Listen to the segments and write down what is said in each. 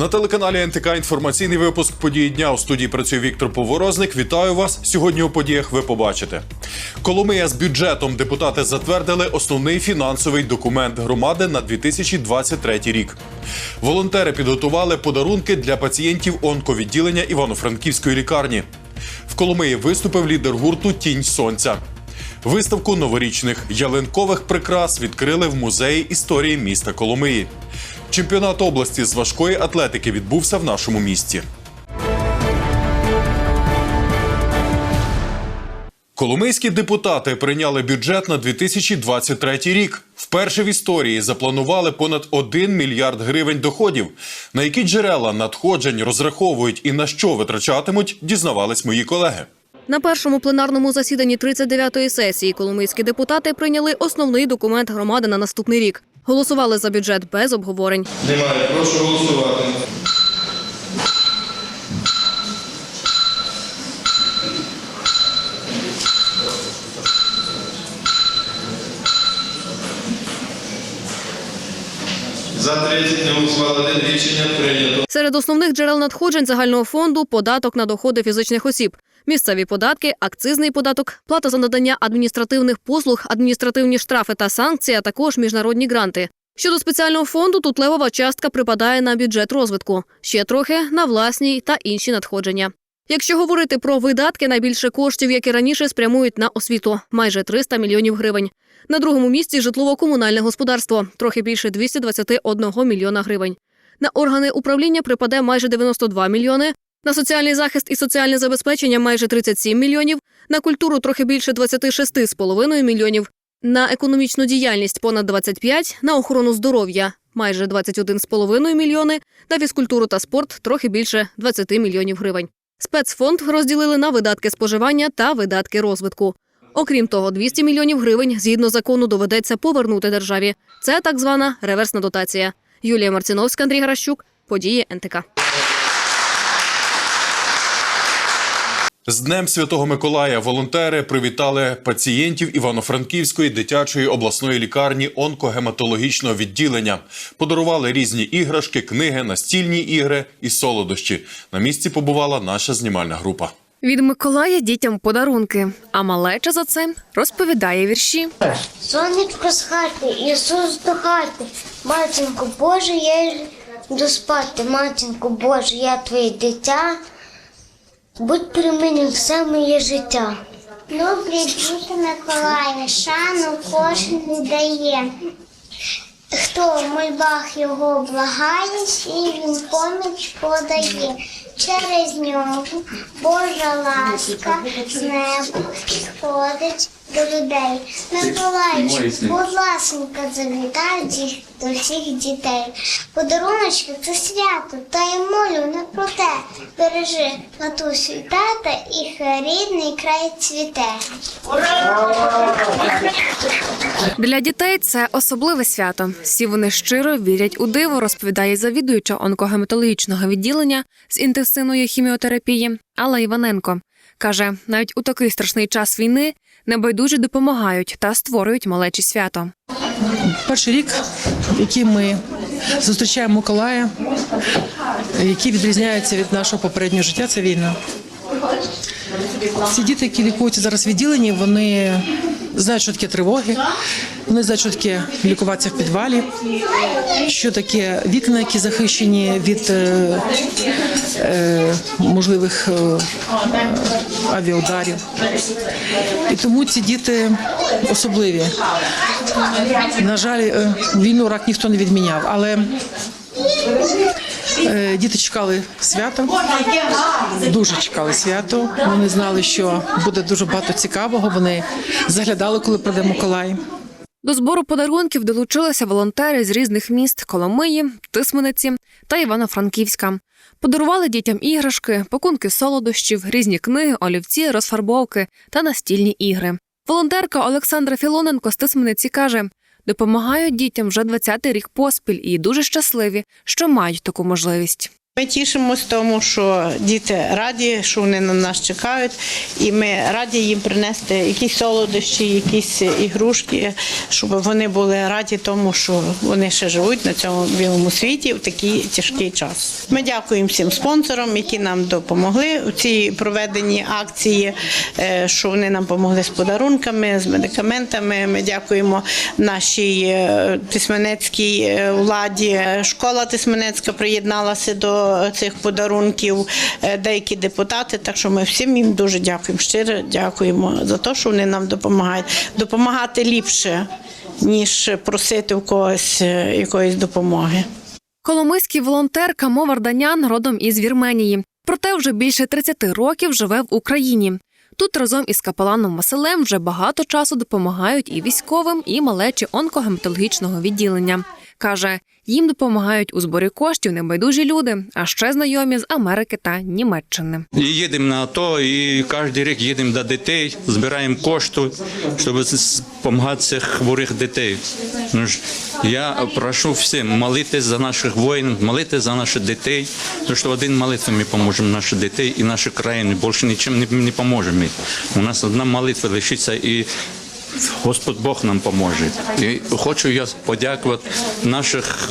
На телеканалі НТК інформаційний випуск події дня у студії працює Віктор Поворозник. Вітаю вас. Сьогодні у подіях ви побачите. Коломия з бюджетом депутати затвердили основний фінансовий документ громади на 2023 рік. Волонтери підготували подарунки для пацієнтів онковідділення Івано-Франківської лікарні. В Коломиї виступив лідер гурту Тінь сонця. Виставку новорічних ялинкових прикрас відкрили в музеї історії міста Коломиї. Чемпіонат області з важкої атлетики відбувся в нашому місті. Коломийські депутати прийняли бюджет на 2023 рік. Вперше в історії запланували понад 1 мільярд гривень доходів. На які джерела надходжень розраховують і на що витрачатимуть, дізнавались мої колеги. На першому пленарному засіданні 39-ї сесії коломийські депутати прийняли основний документ громади на наступний рік. Голосували за бюджет без обговорень. Немає. Прошу голосувати. За 30 не голосували рішення прийнято. Серед основних джерел надходжень загального фонду податок на доходи фізичних осіб, місцеві податки, акцизний податок, плата за надання адміністративних послуг, адміністративні штрафи та санкції, а також міжнародні гранти. Щодо спеціального фонду, тут левова частка припадає на бюджет розвитку, ще трохи на власні та інші надходження. Якщо говорити про видатки, найбільше коштів, як і раніше, спрямують на освіту майже 300 мільйонів гривень. На другому місці житлово-комунальне господарство трохи більше 221 мільйона гривень. На органи управління припаде майже 92 мільйони, на соціальний захист і соціальне забезпечення майже 37 мільйонів, на культуру трохи більше 26,5 мільйонів, на економічну діяльність понад 25, на охорону здоров'я майже 21,5 мільйони, на фізкультуру та спорт трохи більше 20 мільйонів гривень. Спецфонд розділили на видатки споживання та видатки розвитку. Окрім того, 200 мільйонів гривень згідно закону доведеться повернути державі. Це так звана реверсна дотація. Юлія Марціновська, Андрій Гаращук, події НТК. З Днем Святого Миколая волонтери привітали пацієнтів Івано-Франківської дитячої обласної лікарні онкогематологічного відділення. Подарували різні іграшки, книги, настільні ігри і солодощі. На місці побувала наша знімальна група. Від Миколая дітям подарунки, а малеча за це розповідає вірші. Сонечко з хати, Ісус до хати, матінко Боже, я йду спати, матінко Боже, я твоє дитя, будь при мені все моє життя. Добрий діти Миколая, шану кожен віддає. Хто в мольбах його благає, і він поміч подає. Через нього Божа ласка з неба сходить до людей. Миколаївич, будь ласенька, завітай їх до всіх дітей. Подаруночки це свято, та й молю не про те. Бережи матусю і тата, і рідний край цвіте. Для дітей це особливе свято. Всі вони щиро вірять у диво, розповідає завідуюча онкогематологічного відділення з інтенсивної хіміотерапії Алла Іваненко. Каже, навіть у такий страшний час війни небайдужі допомагають та створюють малечі свято. перший рік, який ми зустрічаємо Миколая, який відрізняється від нашого попереднього життя, це війна. Ці діти, які лікуються зараз відділені, вони знають, що таке тривоги, вони знають, що таке лікуватися в підвалі, що таке вікна, які захищені від е, е, можливих е, авіаударів. І тому ці діти особливі. На жаль, е, війну рак ніхто не відміняв, але діти чекали свята, дуже чекали свято. Вони знали, що буде дуже багато цікавого. Вони заглядали, коли прийде Миколай. До збору подарунків долучилися волонтери з різних міст Коломиї, Тисмениці та Івано-Франківська. Подарували дітям іграшки, пакунки солодощів, різні книги, олівці, розфарбовки та настільні ігри. Волонтерка Олександра Філоненко з Тисмениці каже: допомагають дітям вже 20-й рік поспіль і дуже щасливі, що мають таку можливість. Ми тішимось тому, що діти раді, що вони на нас чекають, і ми раді їм принести якісь солодощі, якісь ігрушки, щоб вони були раді тому, що вони ще живуть на цьому білому світі в такий тяжкий час. Ми дякуємо всім спонсорам, які нам допомогли у цій проведенні акції, е, що вони нам допомогли з подарунками, з медикаментами. Ми дякуємо нашій е, тисменецькій е, владі. Школа Тисменецька приєдналася до цих подарунків, е, деякі депутати. Так що ми всім їм дуже дякуємо. Щиро дякуємо за те, що вони нам допомагають. Допомагати ліпше, ніж просити у когось е, якоїсь допомоги. Коломийський волонтер Камо Варданян родом із Вірменії. Проте вже більше 30 років живе в Україні. Тут разом із капеланом Василем вже багато часу допомагають і військовим, і малечі онкогематологічного відділення. Каже, їм допомагають у зборі коштів небайдужі люди, а ще знайомі з Америки та Німеччини. І їдемо на АТО, і кожен рік їдемо до дітей, збираємо кошти, щоб допомагати цих хворих дітей. Ну я прошу всім молитись за наших воїнів, молитись за наших дітей, тому що один молитвою ми поможемо нашим дітей і нашій країні. Більше нічим не поможемо. У нас одна молитва лишиться і Господь Бог нам поможе. І хочу я подякувати наших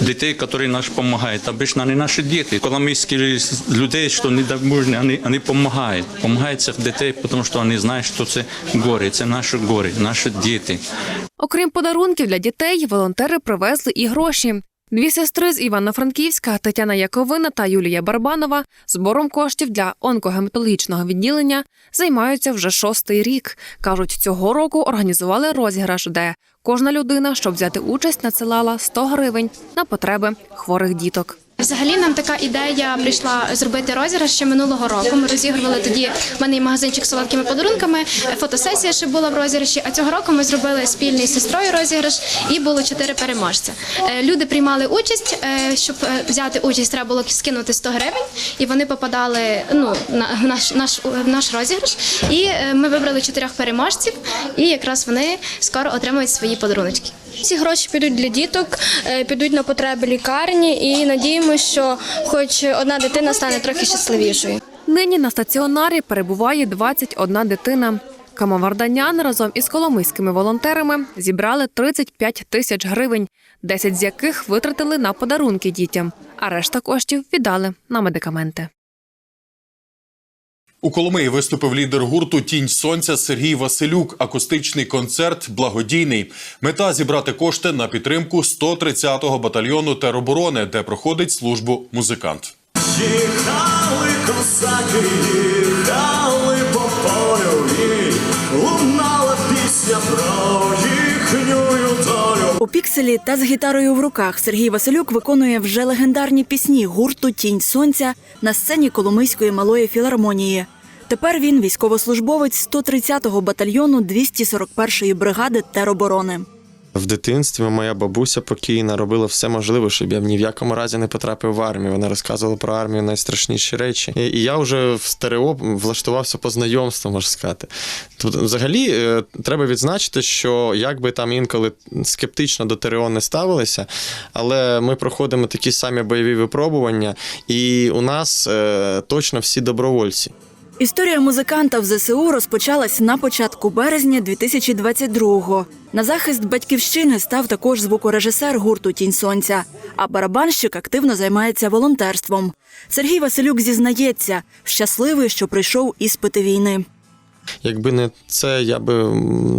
дітей, які нам допомагають. Обично не наші діти. Коломийські людей, що недоможні, вони, вони допомагають. Допомагають цих дітей, тому що вони знають, що це горе, це наші горе, наші діти. Окрім подарунків для дітей, волонтери привезли і гроші. Дві сестри з Івано-Франківська Тетяна Яковина та Юлія Барбанова збором коштів для онкогематологічного відділення займаються вже шостий рік. кажуть, цього року організували розіграш, де кожна людина, щоб взяти участь, надсилала 100 гривень на потреби хворих діток. Взагалі нам така ідея прийшла зробити розіграш ще минулого року. Ми розігрували тоді в мене магазинчик з солодкими подарунками. Фотосесія ще була в розіграші. А цього року ми зробили спільний з сестрою розіграш і було чотири переможця. Е, Люди приймали участь. е, Щоб е, взяти участь, треба було скинути 100 гривень, і вони попадали ну на наш наш наш розіграш. І ми вибрали чотирьох переможців, і якраз вони скоро отримають свої подаруночки. Ці гроші підуть для діток, е, підуть на потреби лікарні, і надіємося, що хоч одна дитина стане трохи щасливішою. Нині на стаціонарі перебуває 21 дитина. Камоварданян разом із коломийськими волонтерами зібрали 35 тисяч гривень, 10 з яких витратили на подарунки дітям, а решта коштів віддали на медикаменти. У Коломиї виступив лідер гурту Тінь сонця Сергій Василюк. Акустичний концерт благодійний. Мета зібрати кошти на підтримку 130-го батальйону тероборони, де проходить службу музикант. Їхали косаки, У пікселі та з гітарою в руках Сергій Василюк виконує вже легендарні пісні гурту Тінь сонця на сцені Коломийської малої філармонії. Тепер він військовослужбовець 130-го батальйону 241-ї бригади тероборони. В дитинстві моя бабуся покійна робила все можливе, щоб я ні в якому разі не потрапив в армію. Вона розказувала про армію найстрашніші речі. І я вже в стерео влаштувався по знайомству, можна сказати. Тут взагалі е, треба відзначити, що як би там інколи скептично до ТРО не ставилися, але ми проходимо такі самі бойові випробування, і у нас е, точно всі добровольці. Історія музиканта в ЗСУ розпочалась на початку березня 2022-го. На захист батьківщини став також звукорежисер гурту Тінь сонця, а барабанщик активно займається волонтерством. Сергій Василюк зізнається, щасливий, що прийшов іспити війни. Якби не це, я би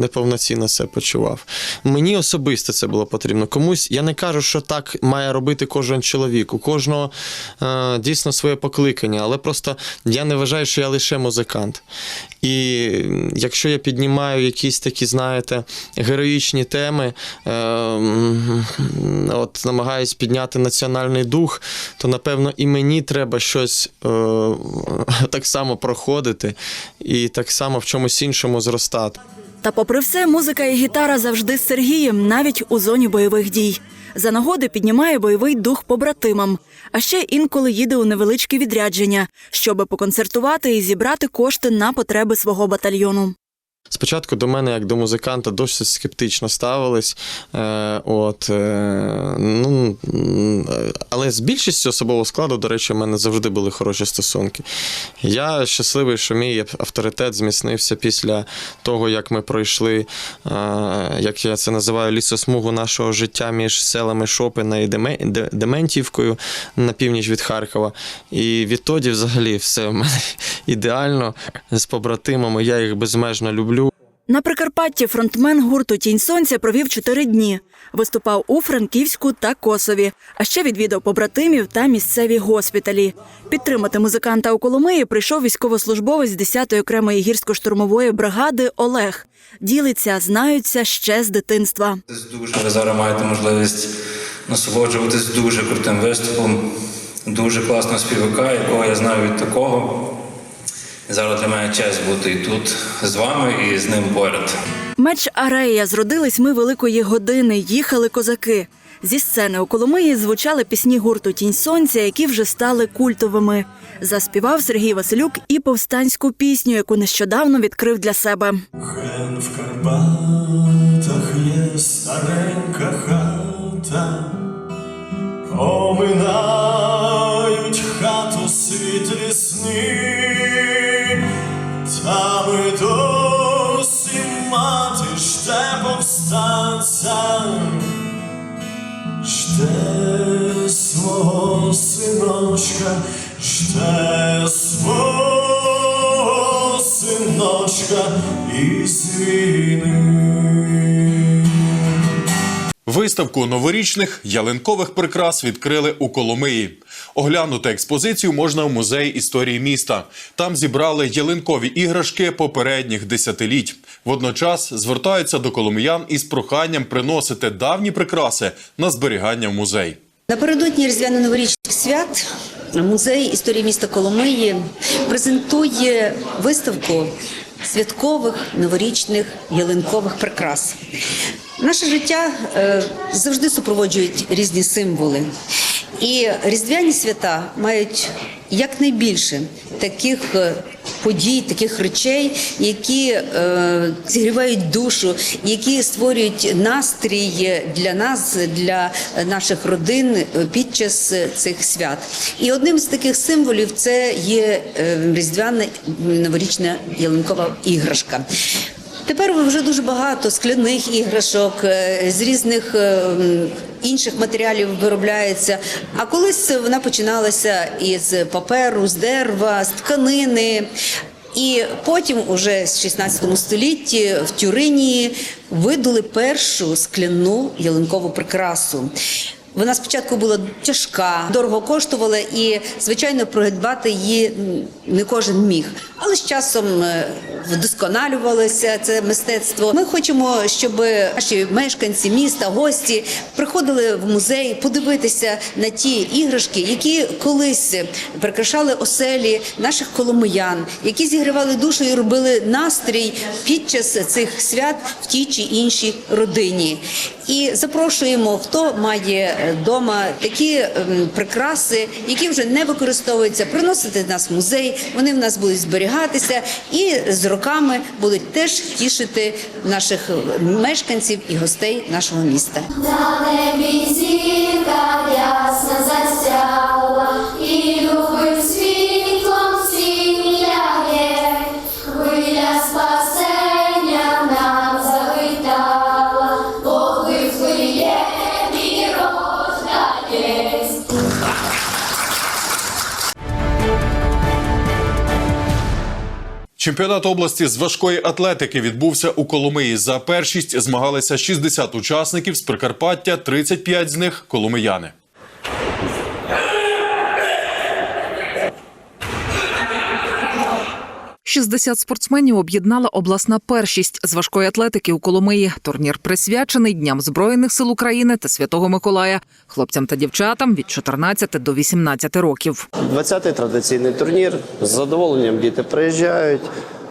неповноцінно себе почував. Мені особисто це було потрібно. Комусь я не кажу, що так має робити кожен чоловік. У кожного е, дійсно своє покликання, але просто я не вважаю, що я лише музикант. І якщо я піднімаю якісь такі, знаєте, героїчні теми, е, от намагаюсь підняти національний дух, то напевно і мені треба щось е, так само проходити і так само в чомусь іншому зростати. Та попри все, музика і гітара завжди з Сергієм, навіть у зоні бойових дій. За нагоди піднімає бойовий дух побратимам, а ще інколи їде у невеличкі відрядження, щоби поконцертувати і зібрати кошти на потреби свого батальйону. Спочатку до мене, як до музиканта, досить скептично ставились. Е, от, е, ну, але з більшістю особового складу, до речі, в мене завжди були хороші стосунки. Я щасливий, що мій авторитет зміцнився після того, як ми пройшли, е, як я це називаю, лісосмугу нашого життя між селами Шопина і Дементівкою на північ від Харкова. І відтоді, взагалі, все в мене ідеально з побратимами. Я їх безмежно люблю. На Прикарпатті фронтмен гурту Тінь сонця провів чотири дні. Виступав у Франківську та Косові, а ще відвідав побратимів та місцеві госпіталі. Підтримати музиканта у Коломиї прийшов військовослужбовець 10-ї окремої гірсько-штурмової бригади Олег. Ділиться, знаються ще з дитинства. Дуже ви зараз маєте можливість насолоджуватись дуже крутим виступом, дуже класного співака, якого я знаю від такого. Зараз для мене честь бути і тут з вами і з ним поряд. Меч Арея зродились ми великої години. Їхали козаки. Зі сцени у Коломиї звучали пісні гурту Тінь сонця, які вже стали культовими. Заспівав Сергій Василюк і повстанську пісню, яку нещодавно відкрив для себе. Ген в Карпатах є старенька хата, оминають хату світлі сни, та ми досі мати жде повстанця, жде свого синочка, жде свого синочка із війни. Виставку новорічних ялинкових прикрас відкрили у Коломиї. Оглянути експозицію можна у музеї історії міста. Там зібрали ялинкові іграшки попередніх десятиліть. Водночас звертаються до коломиян із проханням приносити давні прикраси на зберігання в музей. Напередодні різдвяно-новорічних свят музей історії міста Коломиї презентує виставку святкових новорічних ялинкових прикрас. Наше життя е, завжди супроводжують різні символи. І різдвяні свята мають якнайбільше таких е, подій, таких речей, які е, зігрівають душу, які створюють настрій для нас, для наших родин е, під час цих свят. І одним з таких символів це є е, різдвяна новорічна ялинкова іграшка. Тепер вже дуже багато скляних іграшок з різних інших матеріалів виробляється. А колись вона починалася із паперу, з дерева, з тканини. І потім, уже з 16 столітті, в Тюрині видали першу скляну ялинкову прикрасу. Вона спочатку була тяжка, дорого коштувала, і звичайно придбати її не кожен міг. Але з часом е, вдосконалювалося це мистецтво. Ми хочемо, щоб наші мешканці міста, гості приходили в музей подивитися на ті іграшки, які колись прикрашали оселі наших коломиян, які зігрівали душу і робили настрій під час цих свят в тій чи іншій родині. І запрошуємо, хто має вдома такі ем, прикраси, які вже не використовуються, приносити в нас в музей. Вони в нас будуть зберігатися і з роками будуть теж тішити наших мешканців і гостей нашого міста. Ясна засяла, і любим світлом Чемпіонат області з важкої атлетики відбувся у Коломиї. За першість змагалися 60 учасників з Прикарпаття, 35 з них коломияни. – 60 спортсменів об'єднала обласна першість з важкої атлетики у Коломиї. Турнір присвячений Дням Збройних сил України та Святого Миколая, хлопцям та дівчатам від 14 до 18 років. 20-й традиційний турнір. З задоволенням діти приїжджають.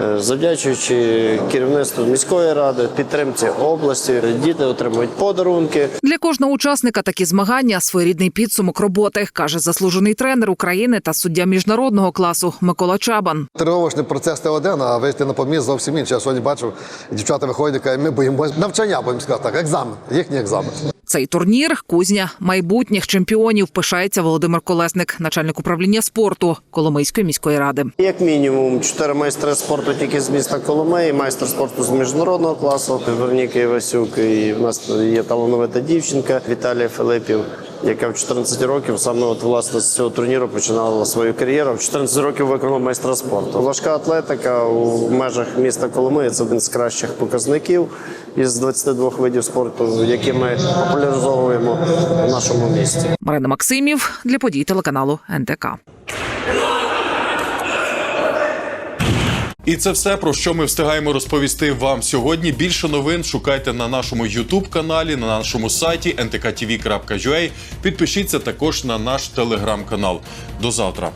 Е, Завдячуючи керівництву міської ради, підтримці області, діти отримують подарунки. Для кожного учасника такі змагання своєрідний підсумок роботи, каже заслужений тренер України та суддя міжнародного класу Микола Чабан. Тренувочний процес це один, а вийти на поміст зовсім інше. Я сьогодні бачив, дівчата виходять, кажуть, ми боїмося навчання, будемо сказати так, екзамен, їхній екзамен. Цей турнір кузня майбутніх чемпіонів. Пишається Володимир Колесник, начальник управління спорту Коломийської міської ради. Як мінімум, чотири майстри спорту тільки з міста Коломиї, майстер спорту з міжнародного класу Верніка Івасюк. І в нас є талановита дівчинка Віталія Филипів, яка в 14 років саме от власне з цього турніру починала свою кар'єру. В 14 років виконала майстра спорту. Важка атлетика у межах міста Коломиї це один з кращих показників із 22 видів спорту, які ми популяризовуємо в нашому місті. Марина Максимів для подій телеканалу НТК. І це все про що ми встигаємо розповісти вам сьогодні. Більше новин шукайте на нашому youtube каналі, на нашому сайті ntktv.ua. Підпишіться також на наш телеграм-канал. До завтра.